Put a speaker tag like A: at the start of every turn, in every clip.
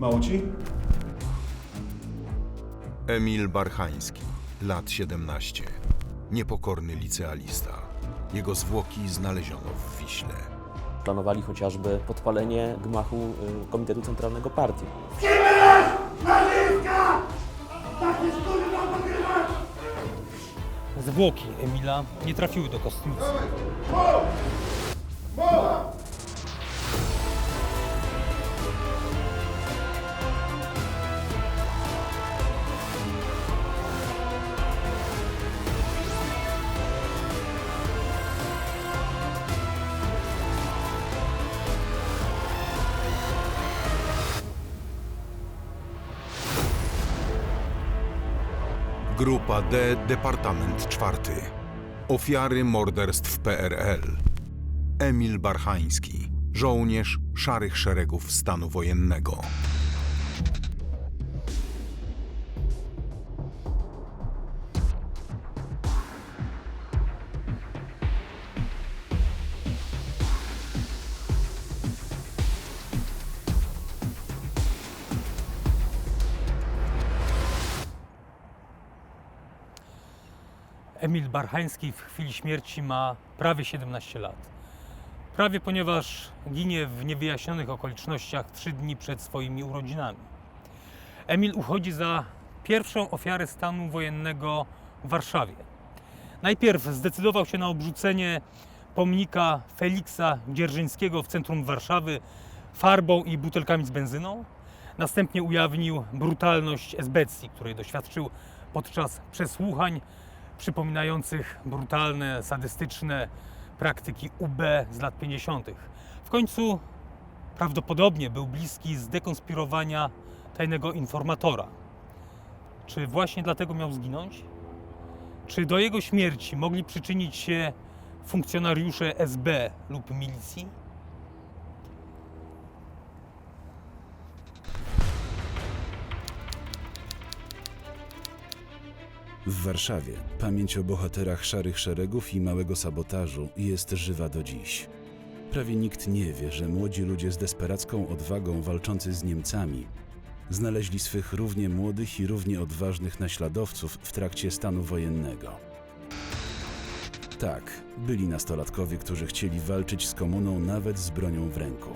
A: Mało ci?
B: Emil Barchański, lat 17. Niepokorny licealista. Jego zwłoki znaleziono w Wiśle.
C: Planowali chociażby podpalenie gmachu y, Komitetu Centralnego Partii.
D: Zwłoki Emila nie trafiły do kostnicy.
B: Grupa D, Departament czwarty. Ofiary morderstw PRL. Emil Barchański, żołnierz szarych szeregów stanu wojennego.
D: Barchański w chwili śmierci ma prawie 17 lat. Prawie ponieważ ginie w niewyjaśnionych okolicznościach trzy dni przed swoimi urodzinami. Emil uchodzi za pierwszą ofiarę stanu wojennego w Warszawie. Najpierw zdecydował się na obrzucenie pomnika Feliksa Dzierżyńskiego w centrum Warszawy farbą i butelkami z benzyną. Następnie ujawnił brutalność esbecji, której doświadczył podczas przesłuchań przypominających brutalne, sadystyczne praktyki UB z lat 50. W końcu prawdopodobnie był bliski zdekonspirowania tajnego informatora. Czy właśnie dlatego miał zginąć? Czy do jego śmierci mogli przyczynić się funkcjonariusze SB lub milicji?
E: W Warszawie pamięć o bohaterach szarych szeregów i małego sabotażu jest żywa do dziś. Prawie nikt nie wie, że młodzi ludzie z desperacką odwagą walczący z Niemcami znaleźli swych równie młodych i równie odważnych naśladowców w trakcie stanu wojennego. Tak, byli nastolatkowie, którzy chcieli walczyć z komuną nawet z bronią w ręku.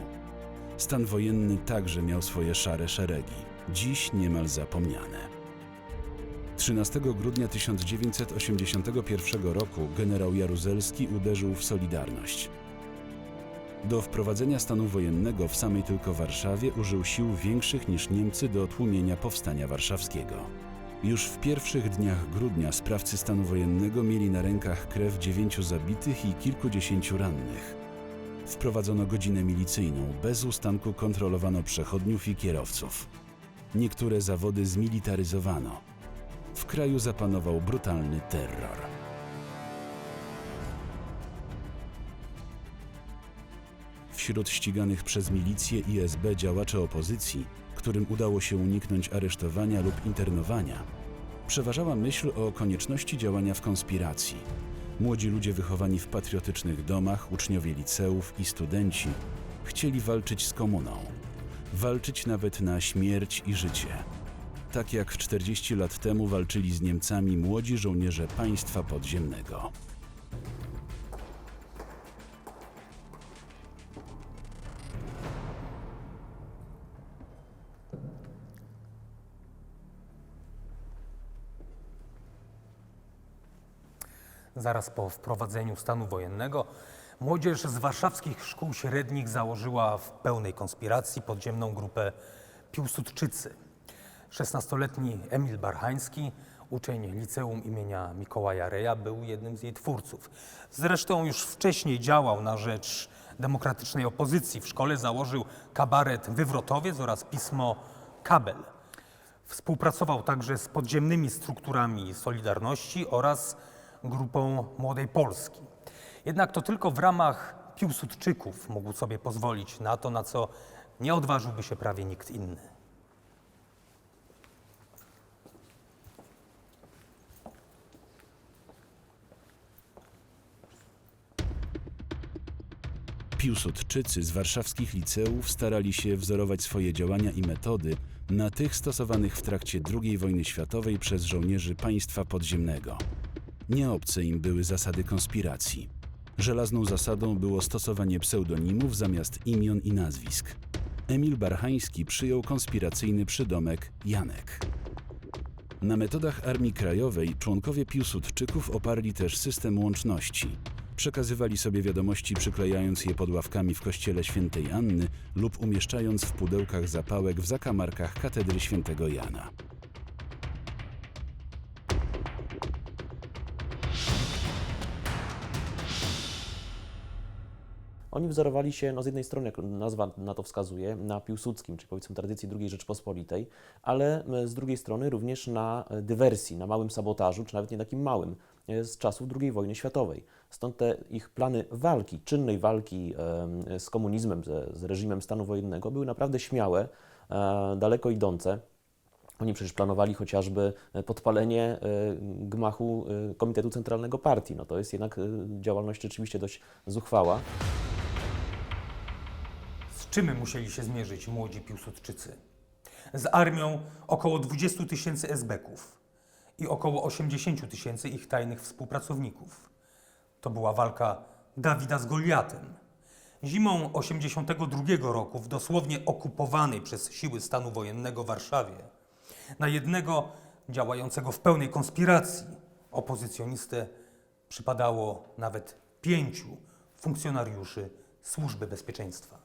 E: Stan wojenny także miał swoje szare szeregi, dziś niemal zapomniane. 13 grudnia 1981 roku generał Jaruzelski uderzył w Solidarność. Do wprowadzenia stanu wojennego w samej tylko Warszawie użył sił większych niż Niemcy do tłumienia powstania warszawskiego. Już w pierwszych dniach grudnia sprawcy stanu wojennego mieli na rękach krew dziewięciu zabitych i kilkudziesięciu rannych. Wprowadzono godzinę milicyjną, bez ustanku kontrolowano przechodniów i kierowców. Niektóre zawody zmilitaryzowano w kraju zapanował brutalny terror. Wśród ściganych przez milicję i SB działaczy opozycji, którym udało się uniknąć aresztowania lub internowania, przeważała myśl o konieczności działania w konspiracji. Młodzi ludzie wychowani w patriotycznych domach, uczniowie liceów i studenci chcieli walczyć z komuną. Walczyć nawet na śmierć i życie tak jak 40 lat temu walczyli z Niemcami młodzi żołnierze państwa podziemnego.
D: Zaraz po wprowadzeniu stanu wojennego młodzież z warszawskich szkół średnich założyła w pełnej konspiracji podziemną grupę Piłsudczycy. 16-letni Emil Barchański, uczeń liceum imienia Mikołaja Reja, był jednym z jej twórców. Zresztą już wcześniej działał na rzecz demokratycznej opozycji. W szkole założył kabaret Wywrotowiec oraz pismo Kabel. Współpracował także z podziemnymi strukturami Solidarności oraz grupą Młodej Polski. Jednak to tylko w ramach Piłsudczyków mógł sobie pozwolić na to, na co nie odważyłby się prawie nikt inny.
E: Piłsudczycy z warszawskich liceów starali się wzorować swoje działania i metody na tych stosowanych w trakcie II wojny światowej przez żołnierzy państwa podziemnego. Nieobce im były zasady konspiracji. Żelazną zasadą było stosowanie pseudonimów zamiast imion i nazwisk. Emil Barchański przyjął konspiracyjny przydomek Janek. Na metodach Armii Krajowej członkowie Piłsudczyków oparli też system łączności. Przekazywali sobie wiadomości przyklejając je pod ławkami w kościele świętej Anny lub umieszczając w pudełkach zapałek w zakamarkach katedry świętego Jana.
C: Oni wzorowali się, no z jednej strony, jak nazwa na to wskazuje, na Piłsudskim, czyli powiedzmy tradycji II Rzeczpospolitej, ale e, z drugiej strony również na e, dywersji, na małym sabotażu, czy nawet nie takim małym, e, z czasów II wojny światowej. Stąd te ich plany walki, czynnej walki z komunizmem, z reżimem stanu wojennego były naprawdę śmiałe, daleko idące. Oni przecież planowali chociażby podpalenie gmachu Komitetu Centralnego Partii. No to jest jednak działalność rzeczywiście dość zuchwała.
D: Czym musieli się zmierzyć młodzi Piłsudczycy? Z armią około 20 tysięcy esbeków i około 80 tysięcy ich tajnych współpracowników. To była walka Dawida z Goliatem. Zimą 82 roku w dosłownie okupowanej przez siły stanu wojennego Warszawie na jednego działającego w pełnej konspiracji opozycjonistę przypadało nawet pięciu funkcjonariuszy Służby Bezpieczeństwa.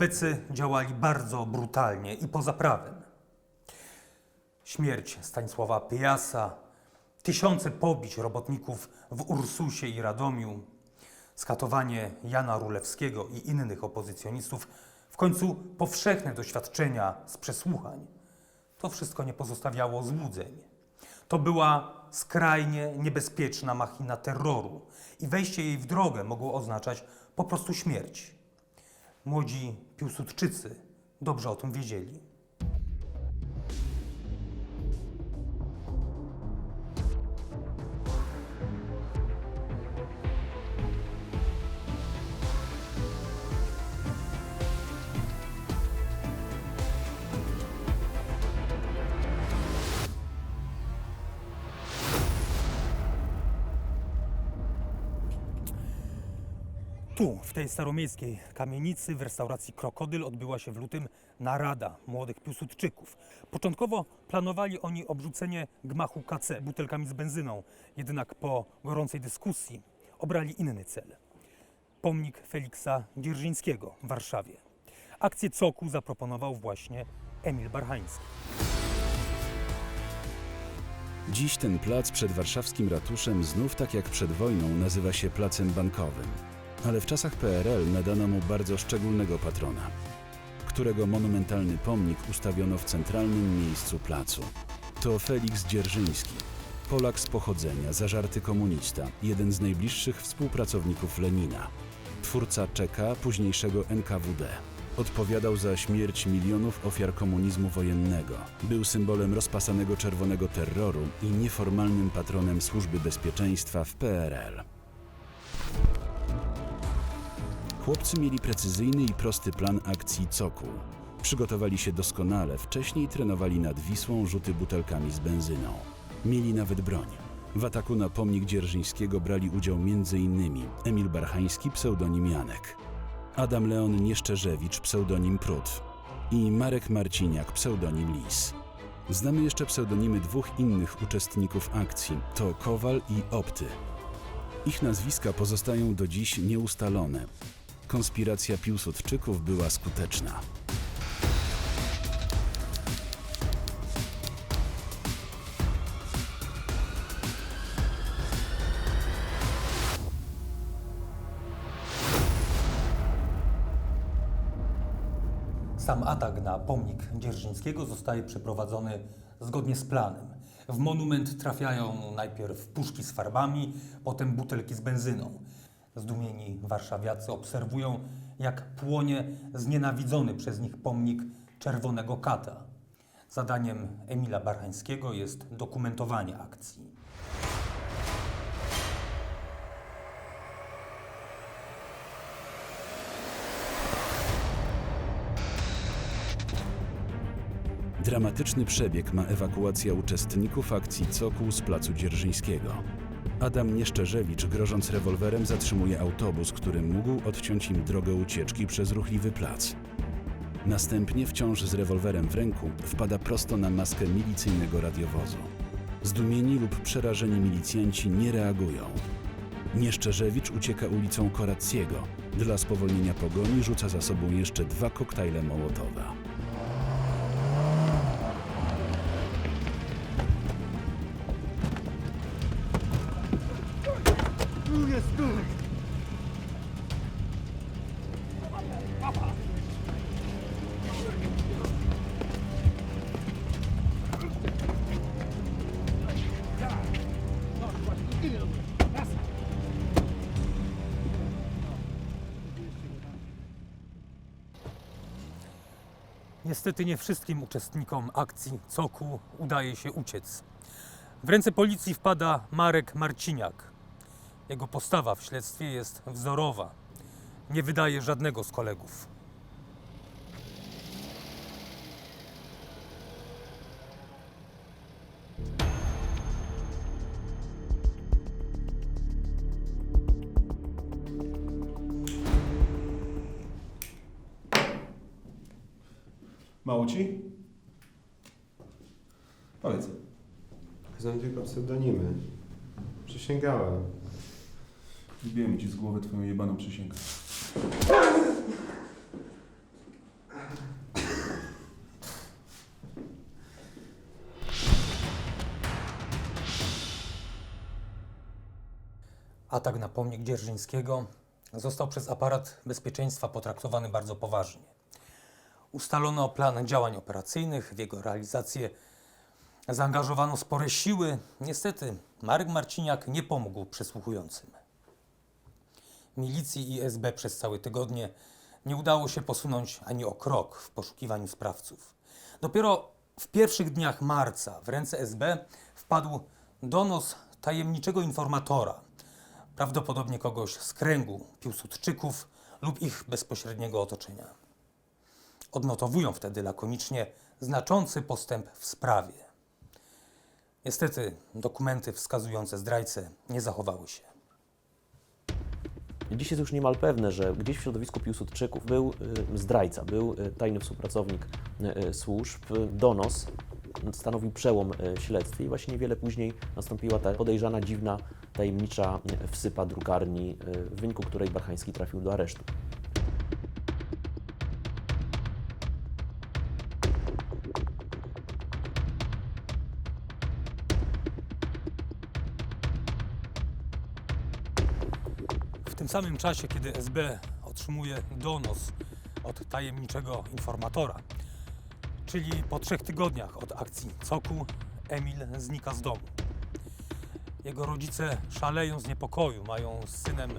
D: SBC działali bardzo brutalnie i poza prawem. Śmierć Stanisława Pyjasa, tysiące pobić robotników w Ursusie i Radomiu, skatowanie Jana Rulewskiego i innych opozycjonistów, w końcu powszechne doświadczenia z przesłuchań. To wszystko nie pozostawiało złudzeń. To była skrajnie niebezpieczna machina terroru i wejście jej w drogę mogło oznaczać po prostu śmierć. Młodzi Piłsudczycy dobrze o tym wiedzieli. Tej staromiejskiej kamienicy w restauracji Krokodyl odbyła się w lutym narada młodych Piłsudczyków. Początkowo planowali oni obrzucenie gmachu KC butelkami z benzyną, jednak po gorącej dyskusji obrali inny cel. Pomnik Feliksa Dzierżyńskiego w Warszawie. Akcję Coku zaproponował właśnie Emil Barchański.
E: Dziś ten plac przed warszawskim ratuszem znów tak jak przed wojną nazywa się Placem Bankowym. Ale w czasach PRL nadano mu bardzo szczególnego patrona, którego monumentalny pomnik ustawiono w centralnym miejscu placu. To Feliks Dzierżyński, Polak z pochodzenia, zażarty komunista, jeden z najbliższych współpracowników Lenina, twórca Czeka, późniejszego NKWD. Odpowiadał za śmierć milionów ofiar komunizmu wojennego. Był symbolem rozpasanego czerwonego terroru i nieformalnym patronem służby bezpieczeństwa w PRL. Chłopcy mieli precyzyjny i prosty plan akcji Cokół. Przygotowali się doskonale, wcześniej trenowali nad Wisłą rzuty butelkami z benzyną. Mieli nawet broń. W ataku na pomnik Dzierżyńskiego brali udział m.in. Emil Barchański, pseudonim Janek, Adam Leon Nieszczerzewicz, pseudonim Prut i Marek Marciniak, pseudonim Lis. Znamy jeszcze pseudonimy dwóch innych uczestników akcji, to Kowal i Opty. Ich nazwiska pozostają do dziś nieustalone. Konspiracja Piłsudczyków była skuteczna.
D: Sam atak na pomnik Dzierżyńskiego zostaje przeprowadzony zgodnie z planem. W monument trafiają najpierw puszki z farbami, potem butelki z benzyną. Zdumieni warszawiacy obserwują, jak płonie znienawidzony przez nich pomnik Czerwonego Kata. Zadaniem Emila Barchańskiego jest dokumentowanie akcji.
E: Dramatyczny przebieg ma ewakuacja uczestników akcji Cokół z placu Dzierżyńskiego. Adam Nieszczerzewicz, grożąc rewolwerem, zatrzymuje autobus, który mógł odciąć im drogę ucieczki przez ruchliwy plac. Następnie, wciąż z rewolwerem w ręku, wpada prosto na maskę milicyjnego radiowozu. Zdumieni lub przerażeni milicjanci nie reagują. Nieszczerzewicz ucieka ulicą Korackiego. Dla spowolnienia pogoni rzuca za sobą jeszcze dwa koktajle Mołotowa.
D: Niestety nie wszystkim uczestnikom akcji COKU udaje się uciec. W ręce policji wpada Marek Marciniak. Jego postawa w śledztwie jest wzorowa. Nie wydaje żadnego z kolegów.
A: Mało ci? Powiedz.
F: Znam tylko pseudonimy. Przysięgałem.
A: Wbiłem ci z głowy twoją jebaną przysięgę.
D: Atak na pomnik Dzierżyńskiego został przez aparat bezpieczeństwa potraktowany bardzo poważnie. Ustalono plan działań operacyjnych, w jego realizację zaangażowano spore siły. Niestety Marek Marciniak nie pomógł przesłuchującym. Milicji i SB przez całe tygodnie nie udało się posunąć ani o krok w poszukiwaniu sprawców. Dopiero w pierwszych dniach marca w ręce SB wpadł donos tajemniczego informatora, prawdopodobnie kogoś z kręgu Piłsudczyków lub ich bezpośredniego otoczenia. Odnotowują wtedy lakonicznie znaczący postęp w sprawie. Niestety dokumenty wskazujące zdrajcę nie zachowały się.
C: Dziś jest już niemal pewne, że gdzieś w środowisku Piłsudczyków był y, zdrajca, był y, tajny współpracownik y, służb. Donos stanowił przełom w śledztwie i właśnie niewiele później nastąpiła ta podejrzana, dziwna, tajemnicza wsypa drukarni, w wyniku której Barchański trafił do aresztu.
D: Samym czasie, kiedy SB otrzymuje donos od tajemniczego informatora, czyli po trzech tygodniach od akcji Coku, Emil znika z domu. Jego rodzice szaleją z niepokoju, mają z synem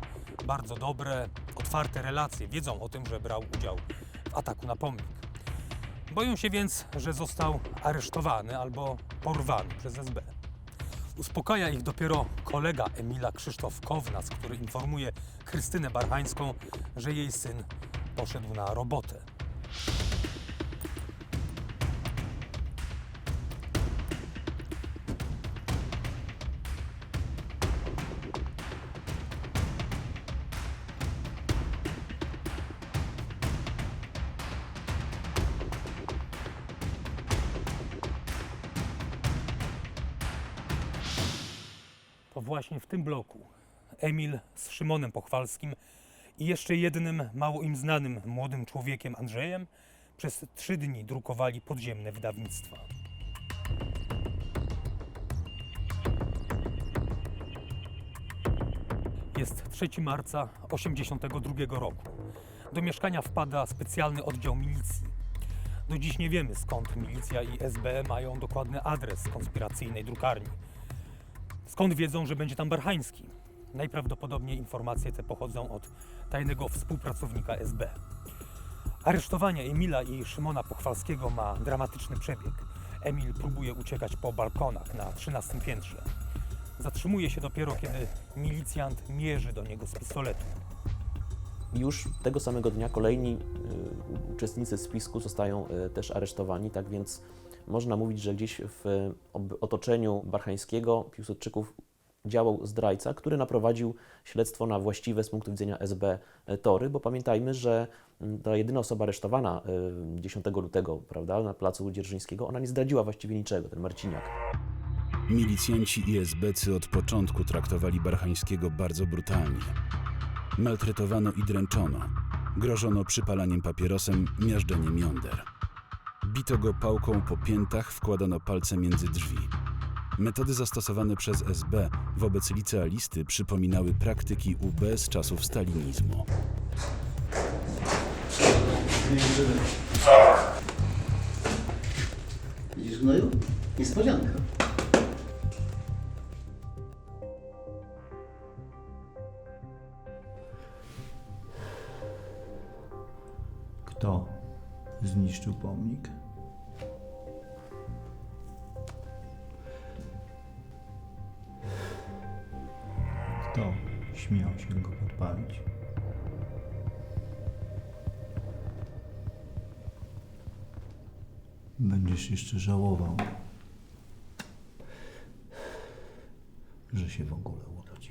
D: bardzo dobre, otwarte relacje, wiedzą o tym, że brał udział w ataku na pomnik. Boją się więc, że został aresztowany albo porwany przez SB. Uspokaja ich dopiero kolega Emila Krzysztof Kownas, który informuje Krystynę Barchańską, że jej syn poszedł na robotę. Właśnie w tym bloku Emil z Szymonem Pochwalskim i jeszcze jednym mało im znanym młodym człowiekiem Andrzejem przez trzy dni drukowali podziemne wydawnictwa. Jest 3 marca 1982 roku. Do mieszkania wpada specjalny oddział milicji. Do dziś nie wiemy, skąd milicja i SB mają dokładny adres konspiracyjnej drukarni. Skąd wiedzą, że będzie tam Barhański? Najprawdopodobniej informacje te pochodzą od tajnego współpracownika SB. Aresztowanie Emila i Szymona Pochwalskiego ma dramatyczny przebieg. Emil próbuje uciekać po balkonach na 13 piętrze. Zatrzymuje się dopiero, kiedy milicjant mierzy do niego z pistoletu.
C: Już tego samego dnia kolejni y, uczestnicy spisku zostają y, też aresztowani, tak więc można mówić, że gdzieś w otoczeniu Barchańskiego, Piłsudczyków działał zdrajca, który naprowadził śledztwo na właściwe z punktu widzenia SB y, tory, bo pamiętajmy, że mm, ta jedyna osoba aresztowana y, 10 lutego prawda, na placu Dzierżyńskiego, ona nie zdradziła właściwie niczego, ten Marciniak.
E: Milicjanci i SBcy od początku traktowali Barchańskiego bardzo brutalnie. Maltretowano i dręczono. Grożono przypalaniem papierosem, miażdżeniem jąder. Bito go pałką po piętach, wkładano palce między drzwi. Metody zastosowane przez SB wobec licealisty przypominały praktyki UB z czasów stalinizmu.
G: Widzisz, gnoju? Niespodzianka.
H: Zniszczył pomnik? Kto śmiał się go podpalić? Będziesz jeszcze żałował, że się w ogóle urodziłeś.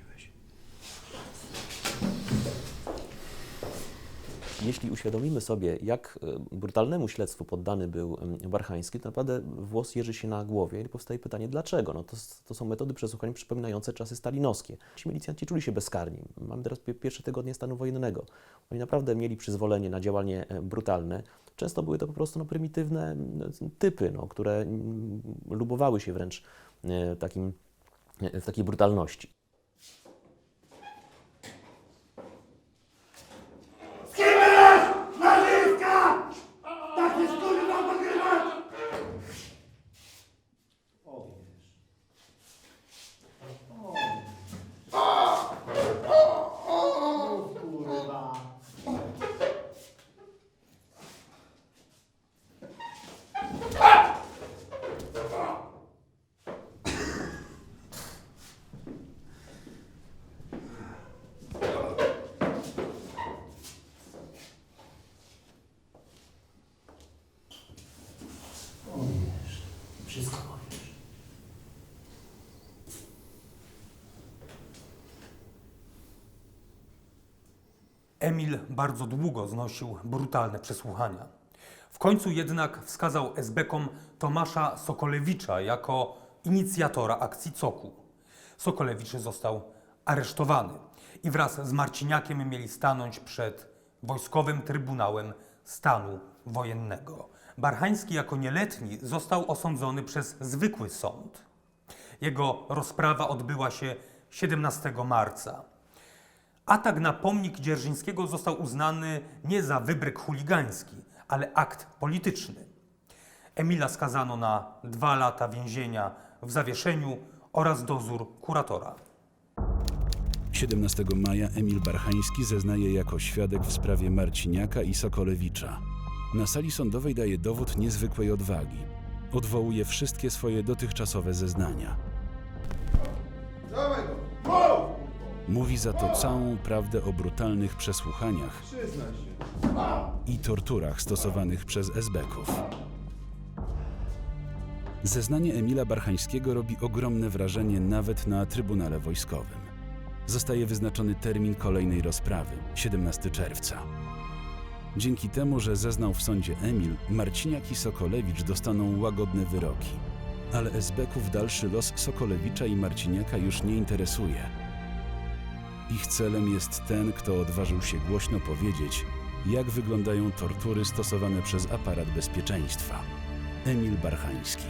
C: Jeśli uświadomimy sobie, jak e, brutalnemu śledztwu poddany był Barchański, to naprawdę włos jeży się na głowie i powstaje pytanie, dlaczego? No to, to są metody przesłuchań przypominające czasy stalinowskie. Ci milicjanci czuli się bezkarni. Mamy teraz pie- pierwsze tygodnie stanu wojennego. Oni naprawdę mieli przyzwolenie na działanie e, brutalne. Często były to po prostu no, prymitywne m, typy, no, które mm, lubowały się wręcz e, takim, w takiej brutalności.
D: Emil bardzo długo znosił brutalne przesłuchania. W końcu jednak wskazał SB-kom Tomasza Sokolewicza jako inicjatora akcji COKU. Sokolewicz został aresztowany i wraz z Marciniakiem mieli stanąć przed Wojskowym Trybunałem Stanu Wojennego. Barhański jako nieletni został osądzony przez zwykły sąd. Jego rozprawa odbyła się 17 marca. Atak na pomnik Dzierżyńskiego został uznany nie za wybryk chuligański, ale akt polityczny. Emila skazano na dwa lata więzienia w zawieszeniu oraz dozór kuratora.
E: 17 maja Emil Barchański zeznaje jako świadek w sprawie Marciniaka i Sokolewicza. Na sali sądowej daje dowód niezwykłej odwagi. Odwołuje wszystkie swoje dotychczasowe zeznania. Mówi za to całą prawdę o brutalnych przesłuchaniach i torturach stosowanych przez esbeków. Zeznanie Emila Barchańskiego robi ogromne wrażenie nawet na Trybunale Wojskowym. Zostaje wyznaczony termin kolejnej rozprawy 17 czerwca. Dzięki temu, że zeznał w sądzie Emil, Marciniak i Sokolewicz dostaną łagodne wyroki. Ale esbeków dalszy los Sokolewicza i Marciniaka już nie interesuje. Ich celem jest ten, kto odważył się głośno powiedzieć, jak wyglądają tortury stosowane przez aparat bezpieczeństwa. Emil Barchański.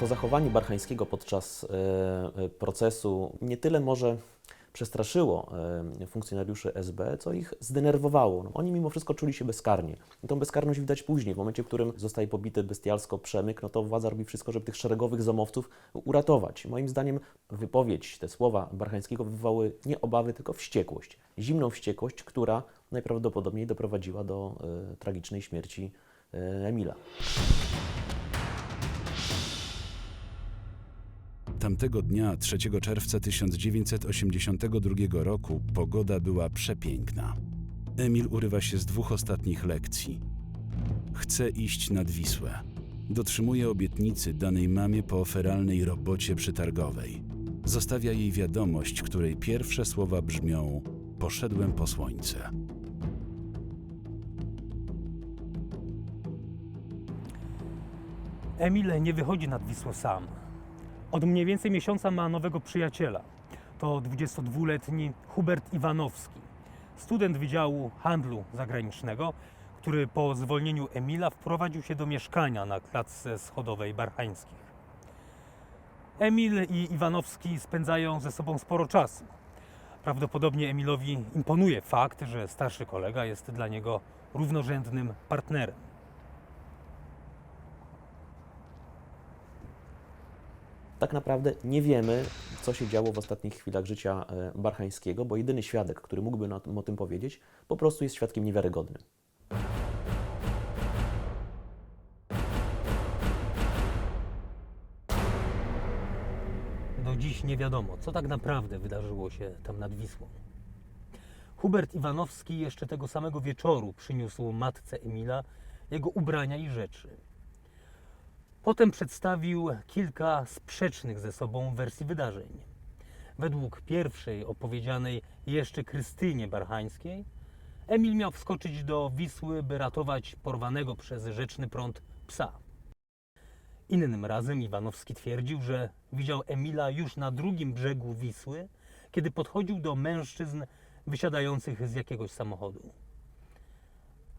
C: To zachowanie Barchańskiego podczas e, procesu nie tyle może przestraszyło funkcjonariuszy SB, co ich zdenerwowało. No, oni mimo wszystko czuli się bezkarnie. I tą bezkarność widać później, w momencie, w którym zostaje pobity bestialsko przemyk, no to władza robi wszystko, żeby tych szeregowych zomowców uratować. Moim zdaniem wypowiedź, te słowa Barchańskiego wywołały nie obawy, tylko wściekłość. Zimną wściekłość, która najprawdopodobniej doprowadziła do e, tragicznej śmierci e, Emila.
E: Tamtego dnia, 3 czerwca 1982 roku, pogoda była przepiękna. Emil urywa się z dwóch ostatnich lekcji. Chce iść nad Wisłę. Dotrzymuje obietnicy danej mamie po feralnej robocie przytargowej. Zostawia jej wiadomość, której pierwsze słowa brzmią: Poszedłem po słońce.
D: Emil nie wychodzi nad Wisłę sam. Od mniej więcej miesiąca ma nowego przyjaciela. To 22-letni Hubert Iwanowski, student Wydziału Handlu Zagranicznego, który po zwolnieniu Emila wprowadził się do mieszkania na klatce schodowej Barchańskich. Emil i Iwanowski spędzają ze sobą sporo czasu. Prawdopodobnie Emilowi imponuje fakt, że starszy kolega jest dla niego równorzędnym partnerem.
C: Tak naprawdę nie wiemy, co się działo w ostatnich chwilach życia e, Barchańskiego, bo jedyny świadek, który mógłby nam o tym powiedzieć, po prostu jest świadkiem niewiarygodnym.
D: Do dziś nie wiadomo, co tak naprawdę wydarzyło się tam nad Wisłą. Hubert Iwanowski jeszcze tego samego wieczoru przyniósł matce Emila jego ubrania i rzeczy. Potem przedstawił kilka sprzecznych ze sobą wersji wydarzeń. Według pierwszej, opowiedzianej jeszcze Krystynie Barchańskiej, Emil miał wskoczyć do Wisły, by ratować porwanego przez rzeczny prąd psa. Innym razem Iwanowski twierdził, że widział Emila już na drugim brzegu Wisły, kiedy podchodził do mężczyzn wysiadających z jakiegoś samochodu.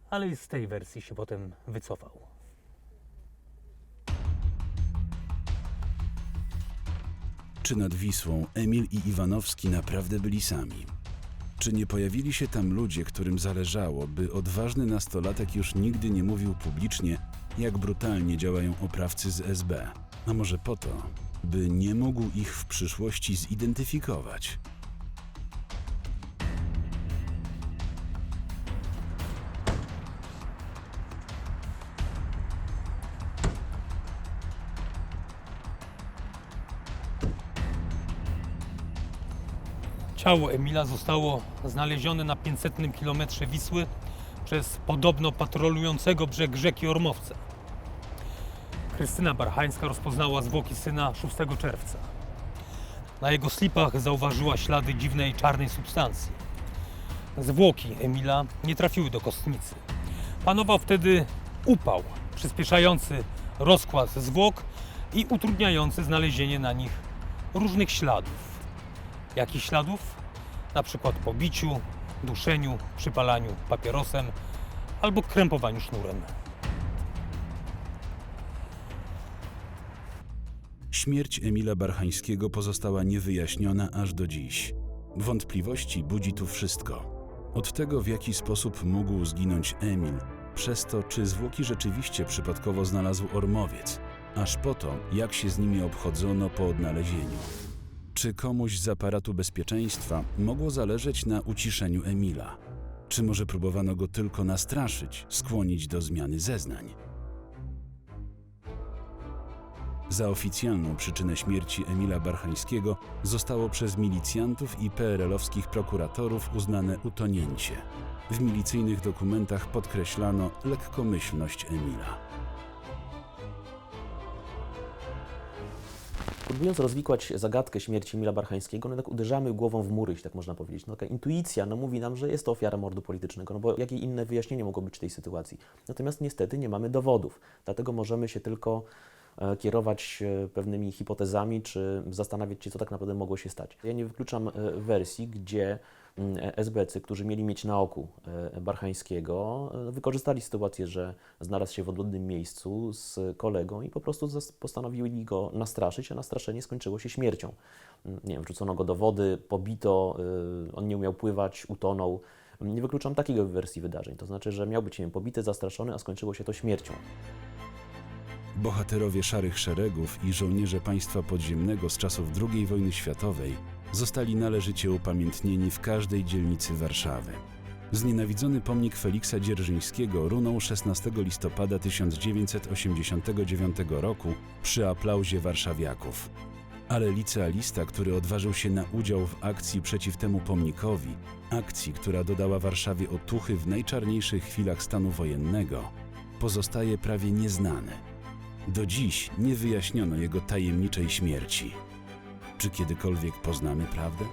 D: Ale i z tej wersji się potem wycofał.
E: Czy nad Wisłą Emil i Iwanowski naprawdę byli sami? Czy nie pojawili się tam ludzie, którym zależało, by odważny nastolatek już nigdy nie mówił publicznie, jak brutalnie działają oprawcy z SB? A może po to, by nie mógł ich w przyszłości zidentyfikować?
D: Ciało Emila zostało znalezione na 500 kilometrze Wisły przez podobno patrolującego brzeg rzeki Ormowce. Krystyna Barchańska rozpoznała zwłoki syna 6 czerwca. Na jego slipach zauważyła ślady dziwnej czarnej substancji. Zwłoki Emila nie trafiły do kostnicy. Panował wtedy upał, przyspieszający rozkład zwłok i utrudniający znalezienie na nich różnych śladów. Jakich śladów? Na przykład po biciu, duszeniu, przypalaniu papierosem albo krępowaniu sznurem.
E: Śmierć Emila Barchańskiego pozostała niewyjaśniona aż do dziś. Wątpliwości budzi tu wszystko. Od tego, w jaki sposób mógł zginąć Emil, przez to, czy zwłoki rzeczywiście przypadkowo znalazł Ormowiec, aż po to, jak się z nimi obchodzono po odnalezieniu. Czy komuś z aparatu bezpieczeństwa mogło zależeć na uciszeniu Emila? Czy może próbowano go tylko nastraszyć, skłonić do zmiany zeznań? Za oficjalną przyczynę śmierci Emila Barchańskiego zostało przez milicjantów i PRL-owskich prokuratorów uznane utonięcie. W milicyjnych dokumentach podkreślano lekkomyślność Emila.
C: Próbując rozwikłać zagadkę śmierci Emila Barchańskiego, no tak uderzamy głową w mury, jeśli tak można powiedzieć. No taka intuicja no, mówi nam, że jest to ofiara mordu politycznego, no bo jakie inne wyjaśnienie mogło być tej sytuacji? Natomiast niestety nie mamy dowodów, dlatego możemy się tylko e, kierować e, pewnymi hipotezami, czy zastanawiać się, co tak naprawdę mogło się stać. Ja nie wykluczam e, wersji, gdzie SBC, którzy mieli mieć na oku e, Barchańskiego, e, wykorzystali sytuację, że znalazł się w odludnym miejscu z kolegą i po prostu postanowili go nastraszyć, a nastraszenie skończyło się śmiercią. Mm, Nie wiem, wrzucono go do wody, pobito, on nie umiał pływać, utonął. Nie wykluczam takiego wersji wydarzeń, to znaczy, że miał być nie wiem, pobity, zastraszony, a skończyło się to śmiercią.
E: Bohaterowie Szarych Szeregów i żołnierze państwa podziemnego z czasów II wojny światowej zostali należycie upamiętnieni w każdej dzielnicy Warszawy. Znienawidzony pomnik Feliksa Dzierżyńskiego runął 16 listopada 1989 roku przy aplauzie warszawiaków. Ale licealista, który odważył się na udział w akcji przeciw temu pomnikowi, akcji, która dodała Warszawie otuchy w najczarniejszych chwilach stanu wojennego, pozostaje prawie nieznany. Do dziś nie wyjaśniono jego tajemniczej śmierci. Czy kiedykolwiek poznamy prawdę?